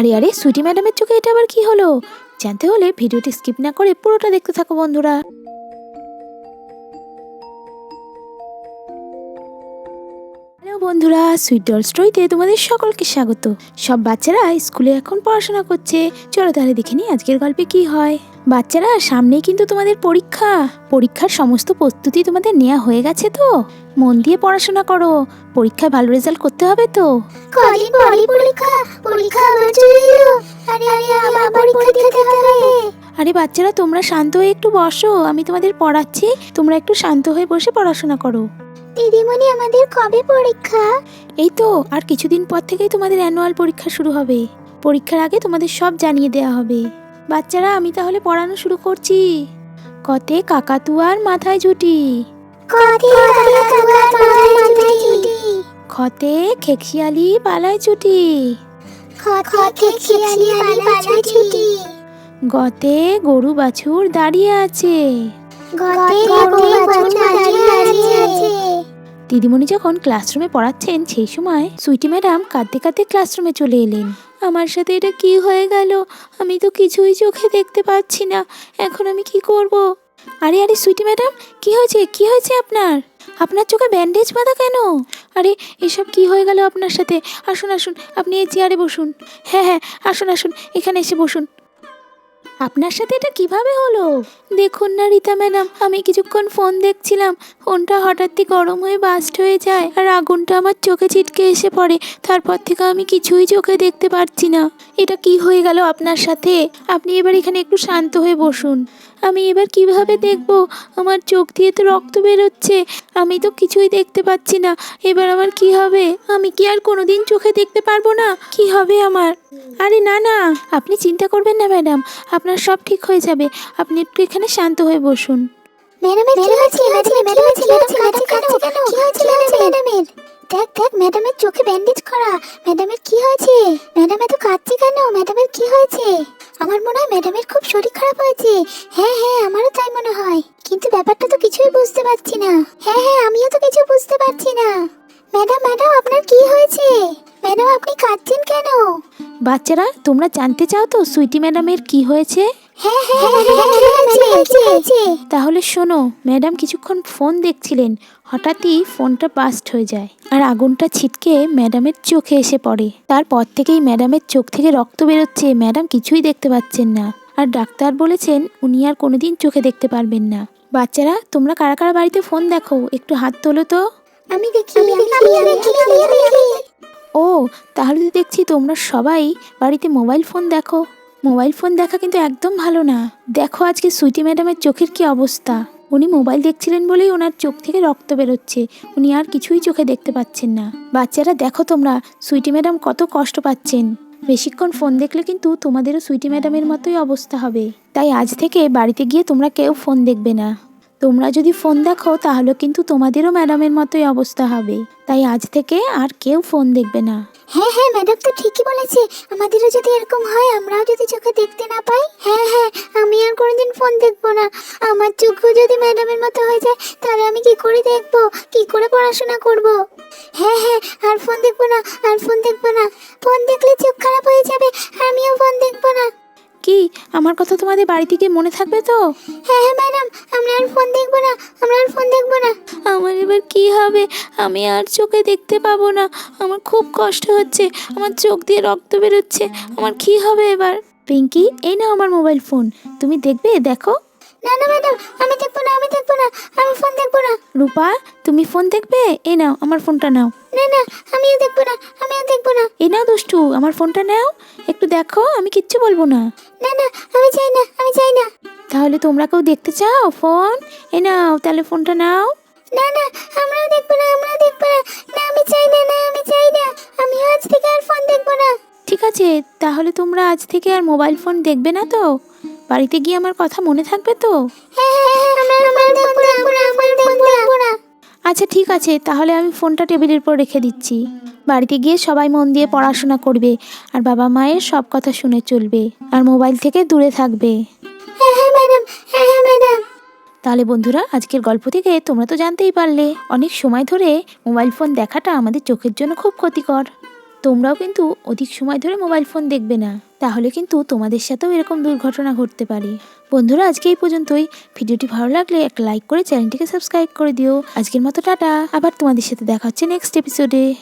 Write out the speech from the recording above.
আরে আরে, সুইটি ম্যাডামের চোখে এটা আবার কি হলো? জানতে হলে ভিডিওটি স্কিপ না করে পুরোটা দেখতে থাকো, বন্ধুরা। বন্ধুরা, সুইট ডল স্টোরিতে তোমাদের সকলকে স্বাগত। সব বাচ্চারা স্কুলে এখন পড়াশোনা করছে। চলো তাহলে দেখে নিই আজকের গল্পে কি হয়। বাচ্চারা, সামনেই কিন্তু তোমাদের পরীক্ষা। পরীক্ষার সমস্ত প্রস্তুতি তোমাদের নেওয়া হয়ে গেছে তো? মন দিয়ে পড়াশোনা করো। পরীক্ষায় ভালো রেজাল্ট করতে হবে তো? পরীক্ষা? পরীক্ষা আবার দিতে হবে। আরে বাচ্চারা তোমরা শান্ত হয়ে একটু বসো আমি তোমাদের পড়াচ্ছি। তোমরা একটু শান্ত হয়ে বসে পড়াশোনা করো। দিদিমণি আমাদের কবে পরীক্ষা? এই তো আর কিছুদিন পর থেকেই তোমাদের অ্যানুয়াল পরীক্ষা শুরু হবে। পরীক্ষার আগে তোমাদের সব জানিয়ে দেওয়া হবে। বাচ্চারা আমি তাহলে পড়ানো শুরু করছি। কতে কাকাতুয়ার মাথায় ছুটি খতে খেকশিয়ালি পালায় চুটি খতে খেয়ালি পালায় ছুটি। গতে গরু বাছুর দাঁড়িয়ে আছে। দিদিমণি যখন ক্লাসরুমে পড়াচ্ছেন সেই সময় সুইটি ম্যাডাম কাঁদতে কাঁদতে ক্লাসরুমে চলে এলেন। আমার সাথে এটা কি হয়ে গেল? আমি তো কিছুই চোখে দেখতে পাচ্ছি না। এখন আমি কি করব? আরে আরে সুইটি ম্যাডাম কি হয়েছে? কি হয়েছে আপনার? আপনার চোখে ব্যান্ডেজ বাঁধা কেন? আরে এসব কি হয়ে গেল আপনার সাথে? আসুন আসুন আপনি এই চেয়ারে বসুন। হ্যাঁ হ্যাঁ আসুন আসুন এখানে এসে বসুন। আপনার সাথে এটা কীভাবে হলো? দেখুন না, রীতা ম্যাডাম, আমি কিছুক্ষণ ফোন দেখছিলাম। ফোনটা হঠাৎই গরম হয়ে বাস্ট হয়ে যায় আর আগুনটা আমার চোখে ছিটকে এসে পড়ে। তারপর থেকে আমি কিছুই চোখে দেখতে পারছি না। এটা কি হয়ে গেল আপনার সাথে? আপনি এবার এখানে একটু শান্ত হয়ে বসুন। আমি এবার কীভাবে দেখব? আমার চোখ দিয়ে তো রক্ত বেরোচ্ছে। আমি তো কিছুই দেখতে পাচ্ছি না। এবার আমার কি হবে? আমি কি আর কোনোদিন চোখে দেখতে পারব না? কি হবে আমার? আরে না না। আপনি চিন্তা করবেন না ম্যাডাম। আপনার সব ঠিক হয়ে যাবে। আপনি একটু এখানে শান্ত হয়ে বসুন। ম্যাডামের কি হয়েছে? ম্যাডামের কি হয়েছে? ম্যাডাম কাঁদছে কেন? কি হয়েছে ম্যাডামের? দেখ দেখ ম্যাডামের চোখে ব্যান্ডেজ করা। ম্যাডামের কি হয়েছে? ম্যাডাম এত কাঁদছে কেন? ম্যাডামের কি হয়েছে? আমার মনে হয় ম্যাডামের খুব শরীর খারাপ হয়েছে। হ্যাঁ হ্যাঁ আমারও তাই মনে হয়। কিন্তু ব্যাপারটা তো কিছুই বুঝতে পারছি না। হ্যাঁ হ্যাঁ আমিও তো কিছু বুঝতে পারছি না। ম্যাডাম ম্যাডাম আপনার কি হয়েছে? ম্যাডাম আপনি কাঁদছেন কেন? বাচ্চারা, তোমরা জানতে চাও তো সুইটি ম্যাডামের কি হয়েছে? হ্যাঁ হ্যাঁ হ্যাঁ তাহলে শোনো ম্যাডাম কিছুক্ষণ ফোন দেখছিলেন। হঠাৎই ফোনটা বাস্ট হয়ে যায়। আর আগুনটা ছিটকে ম্যাডামের চোখে এসে পড়ে। তারপর থেকেই ম্যাডামের চোখ থেকে রক্ত বেরোচ্ছে ম্যাডাম কিছুই দেখতে পাচ্ছেন না। আর ডাক্তার বলেছেন উনি আর কোনোদিন চোখে দেখতে পারবেন না। বাচ্চারা তোমরা কারা কারা বাড়িতে ফোন দেখো? একটু হাত তোলো তো। আমি দেখি। ও তাহলে তো দেখছি তোমরা সবাই বাড়িতে মোবাইল ফোন দেখো। মোবাইল ফোন দেখা কিন্তু একদম ভালো না। দেখো আজকে সুইটি ম্যাডামের চোখের কি অবস্থা। উনি মোবাইল দেখছিলেন বলেই ওনার চোখ থেকে রক্ত বেরোচ্ছে। উনি আর কিছুই চোখে দেখতে পাচ্ছেন না। বাচ্চারা, দেখো তোমরা, সুইটি ম্যাডাম কত কষ্ট পাচ্ছেন। বেশিক্ষণ ফোন দেখলে কিন্তু তোমাদেরও সুইটি ম্যাডামের মতোই অবস্থা হবে। তাই আজ থেকে বাড়িতে গিয়ে তোমরা কেউ ফোন দেখবে না। তোমরা যদি ফোন দেখো, তাহলে কিন্তু তোমাদেরও ম্যাডামের মতোই অবস্থা হবে। তাই আজ থেকে আর কেউ ফোন দেখবে না। হ্যাঁ হ্যাঁ ম্যাডাম তো ঠিকই বলেছে। আমাদেরও যদি এরকম হয়, আমরাও যদি চোখে দেখতে না পাই হ্যাঁ হ্যাঁ আমি আর কোনোদিন ফোন দেখব না। আমার চোখও যদি ম্যাডামের মতো হয়ে যায়, তাহলে আমি কি করে দেখব? কি করে পড়াশোনা করব? হ্যাঁ হ্যাঁ আর ফোন দেখব না, আর ফোন দেখব না। ফোন দেখলে চোখ খারাপ হয়ে যাবে আমিও ফোন দেখব না। কি? আমার কথা তোমাদের বাড়িতে গিয়ে মনে থাকবে তো? হ্যাঁ হ্যাঁ ম্যাডাম আমরা আর ফোন দেখব না আমরা আর ফোন দেখব না। আমার এবার কি হবে? আমি আর চোখে দেখতে পাবো না। আমার খুব কষ্ট হচ্ছে আমার চোখ দিয়ে রক্ত বেরোচ্ছে। আমার কি হবে এবার? পিঙ্কি এই নাও আমার মোবাইল ফোন। তুমি দেখবে দেখো। না না ম্যাডাম আমি দেখব না আমি দেখব না আমি ফোন দেখব না। রূপা তুমি ফোন দেখবে? এই নাও আমার ফোনটা নাও। না না আমিও দেখব না আমিও দেখব না। এই নাও দুষ্টু আমার ফোনটা নাও। একটু দেখো আমি কিচ্ছু বলব না। না না আমি চাই না আমি চাই না। তাহলে তোমরা কেউ দেখতে চাও ফোন? এ নাও তাহলে ফোনটা নাও। না না আমরাও দেখব না আমরাও দেখব না। না আমি চাই না না আমি চাই না। আমি আজ থেকে আর ফোন দেখব না। ঠিক আছে তাহলে তোমরা আজ থেকে আর মোবাইল ফোন দেখবে না তো? বাড়িতে গিয়ে আমার কথা মনে থাকবে তো? আচ্ছা ঠিক আছে, তাহলে আমি ফোনটা টেবিলের উপর রেখে দিচ্ছি। বাড়িতে গিয়ে সবাই মন দিয়ে পড়াশোনা করবে আর বাবা মায়ের সব কথা শুনে চলবে আর মোবাইল থেকে দূরে থাকবে। তাহলে বন্ধুরা, আজকের গল্প থেকে তোমরা তো জানতেই পারলে, অনেক সময় ধরে মোবাইল ফোন দেখাটা আমাদের চোখের জন্য খুব ক্ষতিকর। তোমরাও কিন্তু অধিক সময় ধরে মোবাইল ফোন দেখবে না। তাহলে কিন্তু তোমাদের সাথেও এরকম দুর্ঘটনা ঘটতে পারে। বন্ধুরা, আজকে এই পর্যন্তই। ভিডিওটি ভালো লাগলে একটা লাইক করে চ্যানেলটিকে সাবস্ক্রাইব করে দিও। আজকের মতো টাটা। আবার তোমাদের সাথে দেখা হচ্ছে নেক্সট এপিসোডে